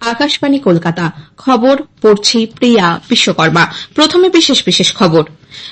আকাশবাণী কলকাতা। খবর, পড়ছি প্রিয়া বিশ্বকর্মা। প্রথমে বিশেষ বিশেষ খবর।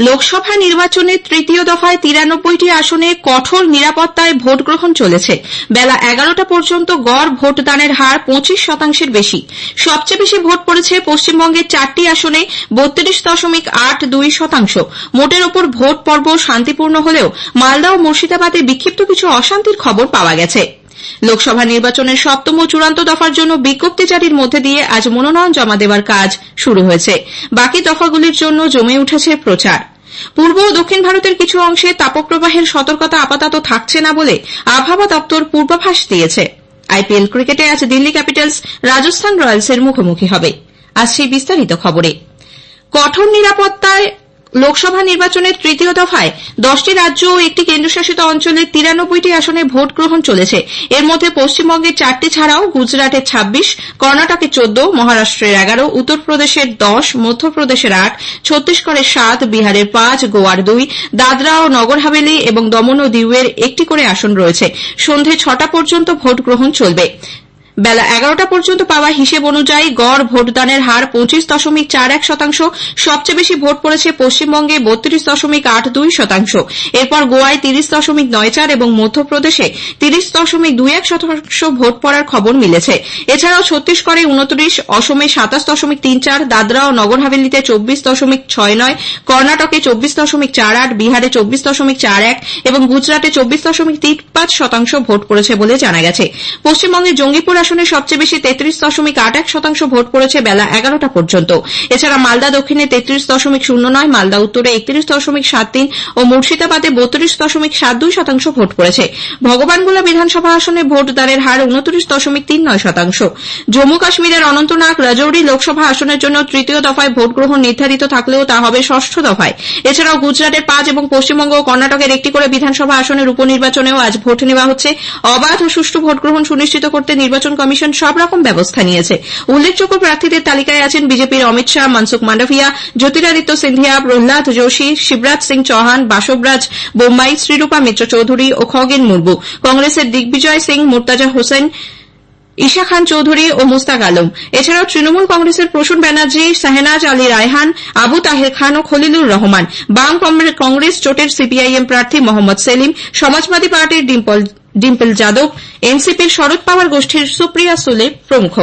লোকসভা নির্বাচনে তৃতীয় দফায় তিরানব্বইটি আসনে কঠোর নিরাপত্তায় ভোট গ্রহণ চলেছে। বেলা এগারোটা পর্যন্ত গড় ভোটদানের হার পঁচিশ শতাংশের বেশি। সবচেয়ে বেশি ভোট পড়েছে পশ্চিমবঙ্গের চারটি আসনে বত্রিশ দশমিক আট দুই শতাংশ। মোটের ওপর ভোট পর্ব শান্তিপূর্ণ হলেও মালদা ও মুর্শিদাবাদে বিক্ষিপ্ত কিছু অশান্তির খবর পাওয়া গেছে। লোকসভা নির্বাচনের সপ্তম ও চূড়ান্ত দফার জন্য বিজ্ঞপ্তি জারির মধ্যে দিয়ে আজ মনোনয়ন জমা দেওয়ার কাজ শুরু হয়েছে। বাকি দফাগুলির জন্য জমে উঠেছে প্রচার। পূর্ব ও দক্ষিণ ভারতের কিছু অংশে তাপপ্রবাহের সতর্কতা আপাতত থাকছে না বলে আবহাওয়া দপ্তর পূর্বাভাস দিয়েছে। আইপিএল ক্রিকেটে আজ দিল্লি ক্যাপিটালস, রাজস্থান রয়্যালসের মুখোমুখি হবে। আজ সেই বিস্তারিত খবরে। কঠোর নিরাপত্তায় লোকসভা নির্বাচনের তৃতীয় দফায় দশটি রাজ্য ও একটি কেন্দ্রশাসিত অঞ্চলের তিরানব্বইটি আসনে ভোট গ্রহণ চলেছে। এর মধ্যে পশ্চিমবঙ্গের চারটি ছাড়াও গুজরাটের ছাব্বিশ কর্ণাটকের চোদ্দ, মহারাষ্ট্রের এগারো, উত্তরপ্রদেশের দশ, মধ্যপ্রদেশের আট, ছত্তিশগড়ের সাত, বিহারের পাঁচ, গোয়ার দুই, দাদরা ও নগর হাভেলি এবং দমন ও দিউয়ের একটি করে আসন রয়েছে। সন্ধে ছটা পর্যন্ত ভোট গ্রহণ চলবে। বেলা এগারোটা পর্যন্ত পাওয়া হিসেব অনুযায়ী গড় ভোটদানের হার পঁচিশ দশমিক চার এক শতাংশ, সবচেয়ে বেশি ভোট পড়েছে পশ্চিমবঙ্গে বত্রিশ দশমিক আট দুই শতাংশ। এরপর গোয়ায় তিরিশ দশমিক নয় চার এবং মধ্যপ্রদেশে তিরিশ দশমিক দুই এক শতাংশ ভোট পড়ার খবর মিলেছে। এছাড়াও ছত্তিশগড়ে উনত্রিশ, অসমে সাতাশ দশমিক তিন চার, দাদরা ও নগর হাভেলিতে চব্বিশ দশমিক ছয় নয়, কর্ণাটকে চব্বিশ দশমিক চার আট, বিহারে চব্বিশ দশমিক চার এক এবং গুজরাটে চব্বিশ দশমিক তিন পাঁচ শতাংশ ভোট পড়েছে বলে জানা গেছে। পশ্চিমবঙ্গে জঙ্গিপুর আসনে সবচেয়ে বেশি তেত্রিশ দশমিক আট এক শতাংশ ভোট পড়েছে বেলা এগারোটা পর্যন্ত। এছাড়া মালদা দক্ষিণে তেত্রিশ দশমিক শূন্য নয়, মালদা উত্তরে একত্রিশ দশমিক সাত তিন ও মুর্শিদাবাদে বত্রিশ দশমিক সাত দুই শতাংশ ভোট পড়েছে। ভগবানগোলা বিধানসভা আসনে ভোটদানের হার উনত্রিশ দশমিক তিন নয় শতাংশ। জম্মু কাশ্মীরের অনন্তনাগ রাজৌরি লোকসভা আসনের জন্য তৃতীয় দফায় ভোট গ্রহণ নির্ধারিত থাকলেও তা হবে ষষ্ঠ দফায়। এছাড়াও গুজরাটের পাঁচ এবং পশ্চিমবঙ্গ ও কর্ণাটকের একটি করে বিধানসভা আসনের উপনির্বাচনেও আজ ভোট নেওয়া হচ্ছে। অবাধ ও সুষ্ঠু ভোট গ্রহণ সুনিশ্চিত করতে নির্বাচন কমিশন সব রকম ব্যবস্থা নিয়েছে। উল্লেখযোগ্য প্রার্থীদের তালিকায় আছেন বিজেপির অমিত শাহ, মনসুখ মান্ডভিয়া, জ্যোতিরাদিত্য সিন্ধিয়া, প্রহ্লাদ যোশী, শিবরাজ সিং চৌহান, বাসবরাজ বোম্বাই, শ্রীরূপা মিত্র চৌধুরী ও খগেন মুর্মু। কংগ্রেসের দিগ্বিজয় সিং, মুর্তাজা হোসেন, ঈশা খান চৌধুরী ও মুস্তাক আলম। এছাড়াও তৃণমূল কংগ্রেসের প্রসূন ব্যানার্জি, শাহনাজ আলী রায়হান, আবু তাহের খান ও খলিলুর রহমান। বাম কংগ্রেস জোটের সিপিআইএম প্রার্থী মোহাম্মদ সেলিম, সমাজবাদী পার্টির ডিম্পল যাদব, এনসিপির শরৎ পাওয়ার গোষ্ঠীর সুপ্রিয়া সুলে প্রমুখ।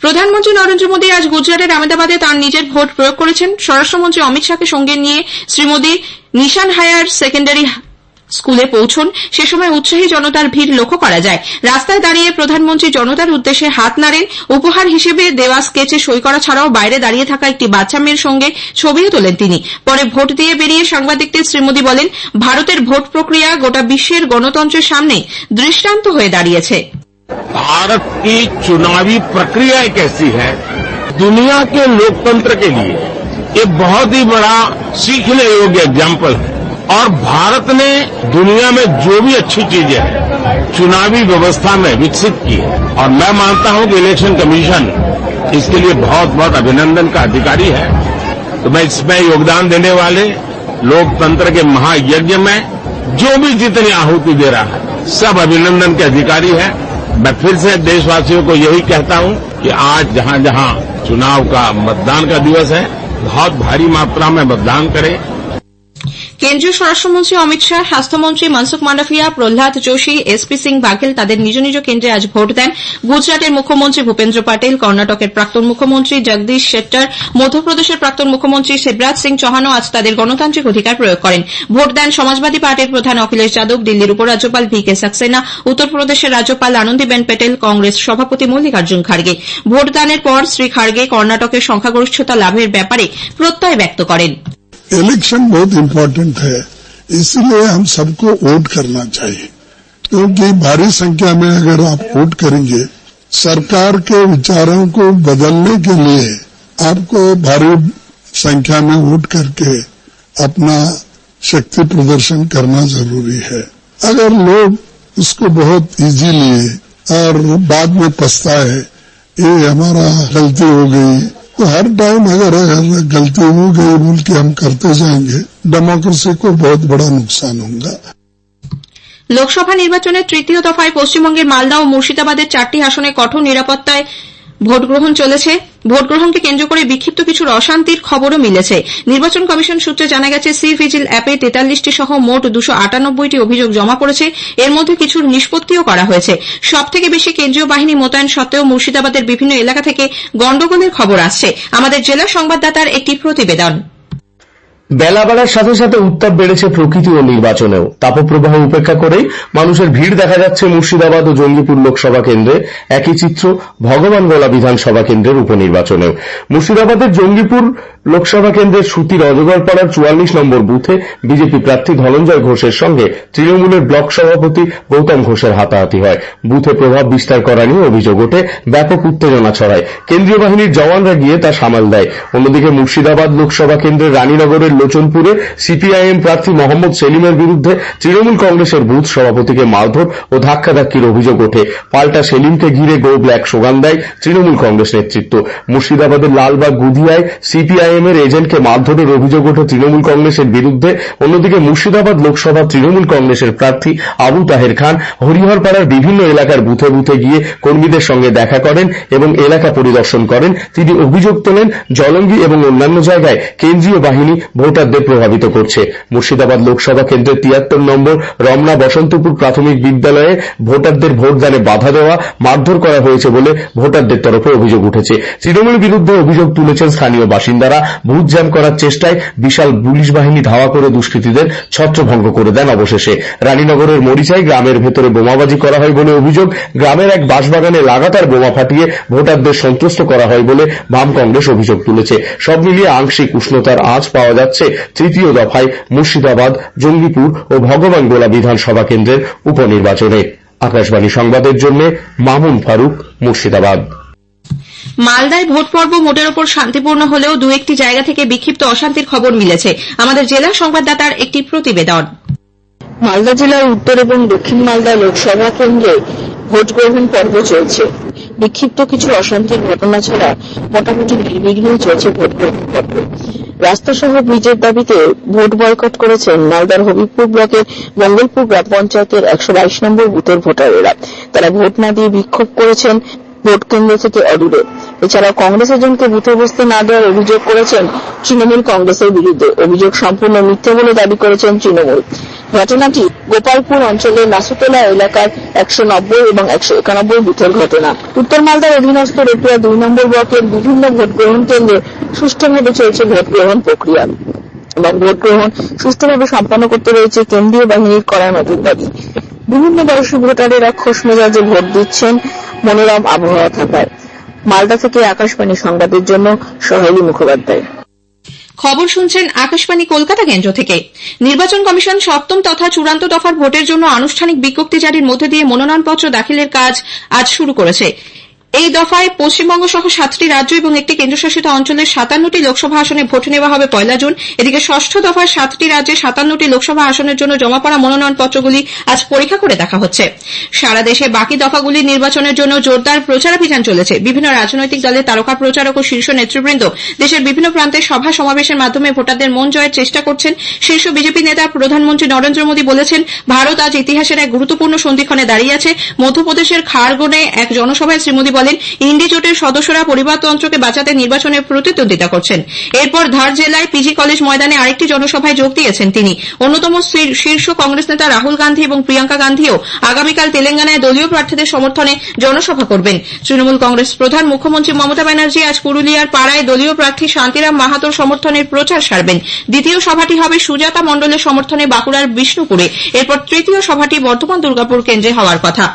প্রধানমন্ত্রী নরেন্দ্র মোদী আজ গুজরাটের আহমেদাবাদে তাঁর নিজের ভোট প্রয়োগ করেছেন। স্বরাষ্ট্রমন্ত্রী অমিত শাহকে সঙ্গে নিয়ে শ্রী মোদী নিশান হায়ার সেকেন্ডারি স্কুলে পৌঁছন সে সময় উৎসাহী জনতার ভিড় লক্ষ্য করা যায় রাস্তায় দাঁড়িয়ে প্রধানমন্ত্রী জনতার উদ্দেশ্যে হাত নাড়েন উপহার হিসেবে দেওয়া স্কেচে সই করা ছাড়াও বাইরে দাঁড়িয়ে থাকা একটি বাচ্চা মেয়ের সঙ্গে ছবিও তোলেন তিনি পরে ভোট দিয়ে বেরিয়ে সাংবাদিকদের শ্রী মোদী বলেন ভারতের ভোট প্রক্রিয়া গোটা বিশ্বের গণতন্ত্রের সামনে দৃষ্টান্ত হয়ে দাঁড়িয়েছে भारत की चुनावी प्रक्रिया एक ऐसी है दुनिया के लोकतंत्र के लिए ये बहुत ही बड़ा सीखने योग्य एग्जाम्पल है और भारत ने दुनिया में जो भी अच्छी चीज़ें हैं चुनावी व्यवस्था में विकसित की है, और मैं मानता हूँ कि इलेक्शन कमीशन इसके लिए बहुत बहुत अभिनंदन का अधिकारी है। तो मैं इसमें योगदान देने वाले लोकतंत्र के महायज्ञ में जो भी जितनी आहुति दे रहा है, सब अभिनंदन के अधिकारी है। मैं फिर से देशवासियों को यही कहता हूँ कि आज जहाँ जहाँ चुनाव का मतदान का दिवस है, बहुत भारी मात्रा में मतदान करें। কেন্দ্রীয় স্বরাষ্ট্রমন্ত্রী অমিত শাহ, স্বাস্থ্যমন্ত্রী মনসুখ মান্ডভিয়া, প্রহ্লাদ যোশী এসপি সিং বাঘেল তাদের নিজ নিজ কেন্দ্রে আজ ভোট দেন। গুজরাটের মুখ্যমন্ত্রী ভূপেন্দ্র প্যাটেল কর্ণাটকের প্রাক্তন মুখ্যমন্ত্রী জগদীশ শেট্টার, মধ্যপ্রদেশের প্রাক্তন মুখ্যমন্ত্রী শিবরাজ সিং চৌহানও আজ তাদের গণতান্ত্রিক অধিকার প্রয়োগ করেন। ভোট দেন সমাজবাদী পার্টির প্রধান অখিলেশ যাদব, দিল্লির উপরাজ্যপাল ভি কে সাক্সেনা, উত্তরপ্রদেশের রাজ্যপাল আনন্দীবেন প্যাটেল কংগ্রেস সভাপতি মল্লিকার্জুন খার্গে। ভোটদানের পর শ্রী খার্গে কর্ণাটকের সংখ্যাগরিষ্ঠতা লাভের ব্যাপারে প্রত্যয় ব্যক্ত করেন। इलेक्शन बहुत इम्पोर्टेंट है। इसलिए हम सबको वोट करना चाहिए। क्योंकि भारी संख्या में अगर आप वोट करेंगे, सरकार के विचारों को बदलने के लिए आपको भारी संख्या में वोट करके अपना शक्ति प्रदर्शन करना ज़रूरी है। अगर लोग उसको बहुत इजी लिए और बाद में पछताए, ये हमारा गलती हो गई। तो हर टाइम अगर अगर गलती हो गई बोल के हम करते जाएंगे डेमोक्रेसी को बहुत बड़ा नुकसान होगा লোকসভা নির্বাচনের তৃতীয় দফায় পশ্চিমবঙ্গের মালদা ও মুর্শিদাবাদের চারটি আসনে কঠোর নিরাপত্তায় ভোট গ্রহণ চলেছে। ভোট গ্রহণকে কেন্দ্র করে বিক্ষিপ্ত কিছু অশান্তির খবরও মিলেছে। নির্বাচন কমিশন সূত্রে জানা গেছে, সি ভিজিল অ্যাপে তেতাল্লিশটি সহ মোট দুশো আটানব্বইটি অভিযোগ জমা পড়েছে। এর মধ্যে কিছুর নিষ্পত্তিও করা হয়েছে। সবথেকে বেশি কেন্দ্রীয় বাহিনী মোতায়েন সত্ত্বেও মুর্শিদাবাদের বিভিন্ন এলাকা থেকে গন্ডগোলের খবর আসছে। আমাদের জেলা সংবাদদাতার একটি প্রতিবেদন। বেলা বাড়ার সাথে সাথে উত্তাপ বেড়েছে প্রকৃতি ও নির্বাচনেও। তাপপ্রবাহ উপেক্ষা করেই মানুষের ভিড় দেখা যাচ্ছে মুর্শিদাবাদ ও জঙ্গিপুর লোকসভা কেন্দ্রে। একই চিত্র ভগবানগোলা বিধানসভা কেন্দ্রের উপনির্বাচনেও। মুর্শিদাবাদের জঙ্গিপুর লোকসভা কেন্দ্রের সুতির অজগরপাড়ার চুয়াল্লিশ নম্বর বুথে বিজেপি প্রার্থী ধনঞ্জয় ঘোষের সঙ্গে তৃণমূলের ব্লক সভাপতি গৌতম ঘোষের হাতাহাতি হয়। বুথে প্রভাব বিস্তার করা নিয়ে অভিযোগ ওঠে, ব্যাপক উত্তেজনা ছড়ায়। কেন্দ্রীয় বাহিনীর জওয়ানরা গিয়ে তা সামাল দেয়। অন্যদিকে মুর্শিদাবাদ লোকসভা কেন্দ্রের রানীনগরের লোচনপুরে সিপিআইএম প্রার্থী মোহাম্মদ সেলিমের বিরুদ্ধে তৃণমূল কংগ্রেসের বুথ সভাপতিকে মারধর ও ধাক্কাধাক্কির অভিযোগ ওঠে। পাল্টা সেলিমকে ঘিরে গো ব্ল্যাক সোগান দেয় তৃণমূল কংগ্রেস নেতৃত্ব। মুর্শিদাবাদের লালবাগ গুদিয়ায় সিপিআইএম এর এজেন্টকে মারধরের অভিযোগ ওঠে তৃণমূল কংগ্রেসের বিরুদ্ধে। অন্যদিকে মুর্শিদাবাদ লোকসভা তৃণমূল কংগ্রেসের প্রার্থী আবু তাহের খান হরিহরপাড়ার বিভিন্ন এলাকার বুথে বুথে গিয়ে কর্মীদের সঙ্গে দেখা করেন এবং এলাকা পরিদর্শন করেন। তিনি অভিযোগ তোলেন, জলঙ্গি এবং অন্যান্য জায়গায় কেন্দ্রীয় বাহিনী ভোটারদের প্রভাবিত করছে। মুর্শিদাবাদ লোকসভা কেন্দ্রের তিয়াত্তর নম্বর রমনা বসন্তপুর প্রাথমিক বিদ্যালয়ে ভোটারদের ভোটদানে বাধা দেওয়া, মারধর করা হয়েছে বলে ভোটারদের তরফে অভিযোগ উঠেছে। তৃণমূল বিরুদ্ধে অভিযোগ তুলেছেন স্থানীয় বাসিন্দারা। বুথ করার চেষ্টায় বিশাল পুলিশ বাহিনী ধাওয়া করে দুষ্কৃতীদের ছত্রভঙ্গ করে দেন অবশেষে। রানীনগরের মরিচাই গ্রামের ভেতরে বোমাবাজি করা হয় বলে অভিযোগ। গ্রামের এক বাসবাগানে লাগাতার বোমা ফাটিয়ে ভোটারদের সন্তুষ্ট করা হয় বলে বাম কংগ্রেস অভিযোগ তুলেছে। সব মিলিয়ে আংশিক উষ্ণতার আঁচ পাওয়া যাচ্ছে তৃতীয় দফায় মুর্শিদাবাদ, জঙ্গিপুর ও ভগবান গোলা বিধানসভা কেন্দ্রের উপনির্বাচনে। আকাশবাণী সংবাদের জন্য মামুন ফারুক, মুর্শিদাবাদ। মালদায় ভোট পর্ব মোটের ওপর শান্তিপূর্ণ হলেও দু একটি জায়গা থেকে বিক্ষিপ্ত অশান্তির খবর মিলেছে। আমাদের জেলা সংবাদদাতার একটি প্রতিবেদন। মালদা জেলার উত্তর এবং দক্ষিণ মালদা লোকসভা কেন্দ্রে ভোট গ্রহণ পর্ব চলছে। বিক্ষিপ্ত কিছু অশান্তির ঘটনা ছাড়া মোটামুটি নির্বিঘ্নে চলছে ভোট গ্রহণ পর্ব। রাস্তা সহ ব্রিজের দাবিতে ভোট বয়কট করেছেন মালদার হবিবপুর ব্লকের মঙ্গলপুর গ্রাম পঞ্চায়েতের একশো বাইশ নম্বর বুথের ভোটারেরা। তারা ভোট না দিয়ে বিক্ষোভ করেছেন ভোট কেন্দ্র থেকে অদূরে। এছাড়াও কংগ্রেস এজেন্টকে বুথে বসতে না দেওয়ার অভিযোগ করেছেন তৃণমূল কংগ্রেসের বিরুদ্ধে। অভিযোগ সম্পূর্ণ মিথ্যে বলে দাবি করেছেন তৃণমূল। ঘটনাটি গোপালপুর অঞ্চলের নাসুতলা এলাকার একশো নব্বই এবং একশো একানব্বই বুথের ঘটনা। উত্তর মালদার অধীনস্থ রতুয়া দুই নম্বর ব্লকের বিভিন্ন ভোট গ্রহণ কেন্দ্রে সুষ্ঠুভাবে চলছে ভোট গ্রহণ প্রক্রিয়া এবং ভোট গ্রহণ সুষ্ঠুভাবে সম্পন্ন করতে রয়েছে কেন্দ্রীয় বাহিনীর কড়া নজরদারি বিভিন্ন বয়সী ভোটারেরা খোশ মেজাজে ভোট দিচ্ছেন মনোরম আবহাওয়া থাকায়। মালদা থেকে আকাশবাণী সংবাদের জন্য সহেলী মুখোপাধ্যায়। খবর শুনছেন আকাশবাণী কলকাতা কেন্দ্র থেকে। নির্বাচন কমিশন সপ্তম তথা চূড়ান্ত দফার ভোটের জন্য আনুষ্ঠানিক বিজ্ঞপ্তি জারির মধ্যে দিয়ে মনোনয়নপত্র দাখিলের কাজ আজ শুরু করেছে। এই দফায় পশ্চিমবঙ্গ সহ সাতটি রাজ্য এবং একটি কেন্দ্রশাসিত অঞ্চলের সাতান্নটি লোকসভা আসনে ভোট নেওয়া হবে পয়লা জুন। এদিকে ষষ্ঠ দফায় সাতটি রাজ্যে সাতান্নটি লোকসভা আসনের জন্য জমা পড়া মনোনয়নপত্রগুলি আজ পরীক্ষা করে দেখা হচ্ছে। সারা দেশে বাকি দফাগুলির নির্বাচনের জন্য জোরদার প্রচারাভিযান চলেছে। বিভিন্ন রাজনৈতিক দলের তারকা প্রচারক ও শীর্ষ নেতৃবৃন্দ দেশের বিভিন্ন প্রান্তে সভা সমাবেশের মাধ্যমে ভোটারদের মন জয়ের চেষ্টা করছেন। শীর্ষ বিজেপি নেতা প্রধানমন্ত্রী নরেন্দ্র মোদী বলেছেন, ভারত আজ ইতিহাসের এক গুরুত্বপূর্ণ সন্ধিক্ষণে দাঁড়িয়ে আছে। মধ্যপ্রদেশের খারগোনে এক জনসভায় শ্রী মোদী ইন্ডি জোটের সদস্যরা পরিবারতন্ত্রকে বাঁচাতে নির্বাচনে প্রতিদ্বন্দ্বিতা করছেন। এরপর ধার জেলায় পিজি কলেজ ময়দানে আরেকটি জনসভায় যোগ দিয়েছেন তিনি। অন্যতম শীর্ষ কংগ্রেস নেতা রাহুল গান্ধী এবং প্রিয়াঙ্কা গান্ধীও আগামীকাল তেলেঙ্গানায় দলীয় প্রার্থীদের সমর্থনে জনসভা করবেন। তৃণমূল কংগ্রেস প্রধান মুখ্যমন্ত্রী মমতা ব্যানার্জি আজ পুরুলিয়ার পাড়ায় দলীয় প্রার্থী শান্তিরাম মাহাতোর সমর্থনের প্রচার সারবেন। দ্বিতীয় সভাটি হবে সুজাতা মণ্ডলের সমর্থনে বাঁকুড়ার বিষ্ণুপুরে। এরপর তৃতীয় সভাটি বর্ধমান দুর্গাপুর কেন্দ্রে হওয়ার কথা।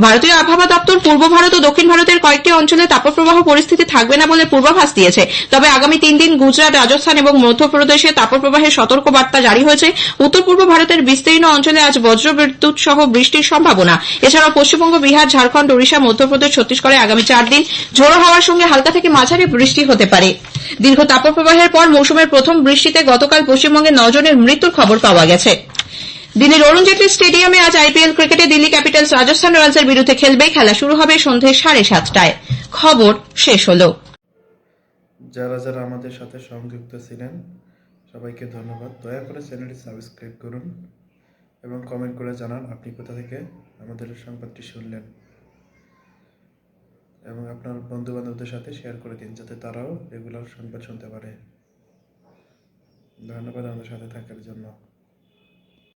ভারতীয় আবহাওয়া দপ্তর পূর্ব ভারত ও দক্ষিণ ভারতের কয়েকটি অঞ্চলে তাপপ্রবাহ পরিস্থিতি থাকবে না বলে পূর্বাভাস দিয়েছে। তবে আগামী তিন দিন গুজরাট, রাজস্থান এবং মধ্যপ্রদেশে তাপপ্রবাহের সতর্ক বার্তা জারি হয়েছে। উত্তর পূর্ব ভারতের বিস্তীর্ণ অঞ্চলে আজ বজ্র বিদ্যুৎ সহ বৃষ্টির সম্ভাবনা। এছাড়াও পশ্চিমবঙ্গ, বিহার, ঝাড়খণ্ড, ওড়িশা, মধ্যপ্রদেশ, ছত্তিশগড়ে আগামী চার দিন ঝোড়ো হাওয়ার সঙ্গে হালকা থেকে মাঝারি বৃষ্টি হতে পারে। দীর্ঘ তাপপ্রবাহের পর মৌসুমের প্রথম বৃষ্টিতে গতকাল পশ্চিমবঙ্গে নজনের মৃত্যুর খবর পাওয়া গেছে। দিল্লির অরুণ জেটলি স্টেডিয়ামে আজ আইপিএল ক্রিকেটে দিল্লি ক্যাপিটালস রাজস্থান রয়্যালসের বিরুদ্ধে খেলবে, খেলা শুরু হবে সন্ধে সাড়ে সাতটায়। খবর শেষ হলো। যারা যারা আমাদের সাথে সংযুক্ত ছিলেন, সবাইকে ধন্যবাদ। দয়া করে চ্যানেলটি সাবস্ক্রাইব করুন এবং কমেন্ট করে জানান আপনি কোথা থেকে আমাদের সংবাদটি শুনলেন। এবং আপনার বন্ধু বান্ধবদের সাথে শেয়ার করে দিন যাতে তারাও রেগুলার সংবাদ শুনতে পারে। ধন্যবাদ আমাদের সাথে থাকার জন্য।